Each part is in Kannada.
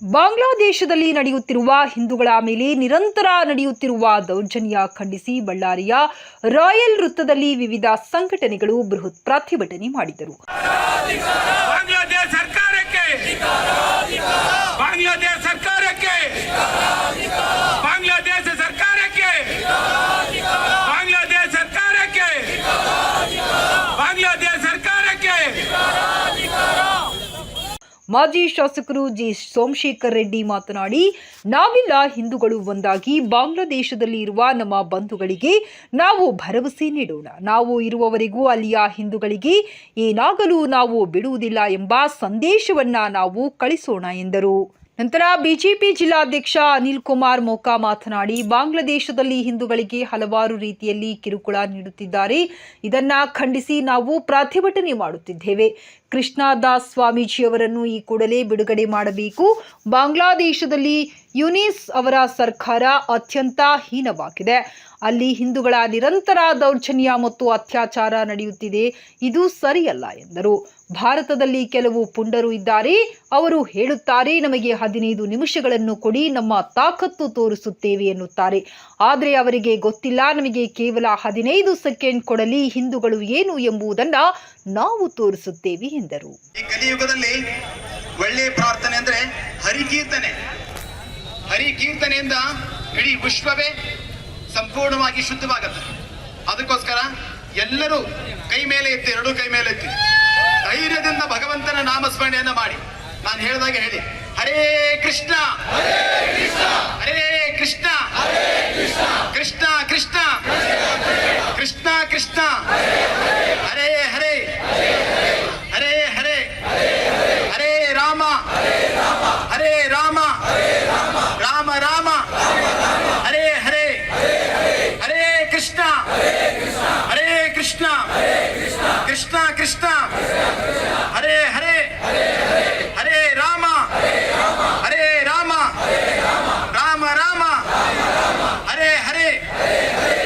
ಬಾಂಗ್ಲಾದೇಶದಲ್ಲಿ ನಡೆಯುತ್ತಿರುವ ಹಿಂದೂಗಳ ಮೇಲೆ ನಿರಂತರ ನಡೆಯುತ್ತಿರುವ ದೌರ್ಜನ್ಯ ಖಂಡಿಸಿ ಬಳ್ಳಾರಿಯ ರಾಯಲ್ ವೃತ್ತದಲ್ಲಿ ವಿವಿಧ ಸಂಘಟನೆಗಳು ಬೃಹತ್ ಪ್ರತಿಭಟನೆ ಮಾಡಿದರು. ಬಾಂಗ್ಲಾದೇಶ ಸರ್ಕಾರಕ್ಕೆ ಬಾಂಗ್ಲಾದೇಶ ಸರ್ಕಾರಕ್ಕೆ ಬಾಂಗ್ಲಾದೇಶ ಸರ್ಕಾರಕ್ಕೆ ಬಾಂಗ್ಲಾದೇಶ ಸರ್ಕಾರಕ್ಕೆ ಬಾಂಗ್ಲಾದೇಶ ಸರ್ಕಾರಕ್ಕೆ ಮಾಜಿ ಶಾಸಕರು ಜಿ ಸೋಮಶೇಖರ್ ರೆಡ್ಡಿ ಮಾತನಾಡಿ, ನಾವೆಲ್ಲ ಹಿಂದೂಗಳು ಒಂದಾಗಿ ಬಾಂಗ್ಲಾದೇಶದಲ್ಲಿ ಇರುವ ನಮ್ಮ ಬಂಧುಗಳಿಗೆ ನಾವು ಭರವಸೆ ನೀಡೋಣ. ನಾವು ಇರುವವರೆಗೂ ಅಲ್ಲಿಯ ಹಿಂದೂಗಳಿಗೆ ಏನಾಗಲೂ ನಾವು ಬಿಡುವುದಿಲ್ಲ ಎಂಬ ಸಂದೇಶವನ್ನ ನಾವು ಕಳಿಸೋಣ ಎಂದರು. ನಂತರ ಬಿಜೆಪಿ ಜಿಲ್ಲಾಧ್ಯಕ್ಷ ಅನಿಲ್ ಕುಮಾರ್ ಮೋಕಾ ಮಾತನಾಡಿ, ಬಾಂಗ್ಲಾದೇಶದಲ್ಲಿ ಹಿಂದೂಗಳಿಗೆ ಹಲವಾರು ರೀತಿಯಲ್ಲಿ ಕಿರುಕುಳ ನೀಡುತ್ತಿದ್ದಾರೆ. ಇದನ್ನ ಖಂಡಿಸಿ ನಾವು ಪ್ರತಿಭಟನೆ ಮಾಡುತ್ತಿದ್ದೇವೆ. ಕೃಷ್ಣದಾಸ್ ಸ್ವಾಮೀಜಿಯವರನ್ನು ಈ ಕೂಡಲೇ ಬಿಡುಗಡೆ ಮಾಡಬೇಕು. ಬಾಂಗ್ಲಾದೇಶದಲ್ಲಿ ಯುನಿಸ್ ಅವರ ಸರ್ಕಾರ ಅತ್ಯಂತ ಹೀನವಾಗಿದೆ. ಅಲ್ಲಿ ಹಿಂದೂಗಳ ನಿರಂತರ ದೌರ್ಜನ್ಯ ಮತ್ತು ಅತ್ಯಾಚಾರ ನಡೆಯುತ್ತಿದೆ. ಇದು ಸರಿಯಲ್ಲ ಎಂದರು. ಭಾರತದಲ್ಲಿ ಕೆಲವು ಪುಂಡರು ಇದ್ದಾರೆ. ಅವರು ಹೇಳುತ್ತಾರೆ, ನಮಗೆ ಹದಿನೈದು ನಿಮಿಷಗಳನ್ನು ಕೊಡಿ, ನಮ್ಮ ತಾಕತ್ತು ತೋರಿಸುತ್ತೇವೆ ಎನ್ನುತ್ತಾರೆ. ಆದರೆ ಅವರಿಗೆ ಗೊತ್ತಿಲ್ಲ, ನಮಗೆ ಕೇವಲ ಹದಿನೈದು ಸೆಕೆಂಡ್ ಕೊಡಲಿ, ಹಿಂದೂಗಳು ಏನು ಎಂಬುದನ್ನ ನಾವು ತೋರಿಸುತ್ತೇವೆ ಎಂದರು. ಈ ಕಲಿಯುಗದಲ್ಲಿ ಒಳ್ಳೆಯ ಪ್ರಾರ್ಥನೆ ಅಂದ್ರೆ ಹರಿಕೀರ್ತನೆ. ಹರಿಕೀರ್ತನೆಯಿಂದ ಇಡೀ ವಿಶ್ವವೇ ಸಂಪೂರ್ಣವಾಗಿ ಶುದ್ಧವಾಗುತ್ತೆ. ಅದಕ್ಕೋಸ್ಕರ ಎಲ್ಲರೂ ಕೈ ಮೇಲೆ ಎತ್ತಿ, ಎರಡೂ ಕೈ ಮೇಲೆ ಎತ್ತಿ, ಧೈರ್ಯದಿಂದ ಭಗವಂತನ ನಾಮಸ್ಮರಣೆಯನ್ನು ಮಾಡಿ. ನಾನು ಹೇಳಿದಾಗ ಹೇಳಿ, ಹರೇ ಕೃಷ್ಣ! కృష్ణ కృష్ణ హరే హరే హరే రామ హరే రామ రామ రామ హరే ಹರೇ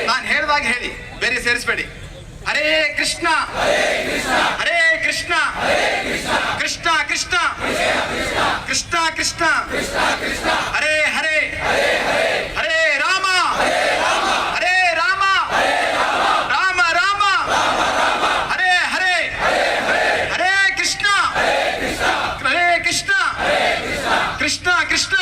ನಾನು ಹೇಳಿದಾಗ ಹೇಳಿ ಬೇರೆ ಸೇರಿಸ್ಬೇಡಿ ಹರೇ ಕೃಷ್ಣ ಹರೇ ಕೃಷ್ಣ ಕೃಷ್ಣ ಕೃಷ್ಣ ಕೃಷ್ಣ ಕೃಷ್ಣ కృష్ణ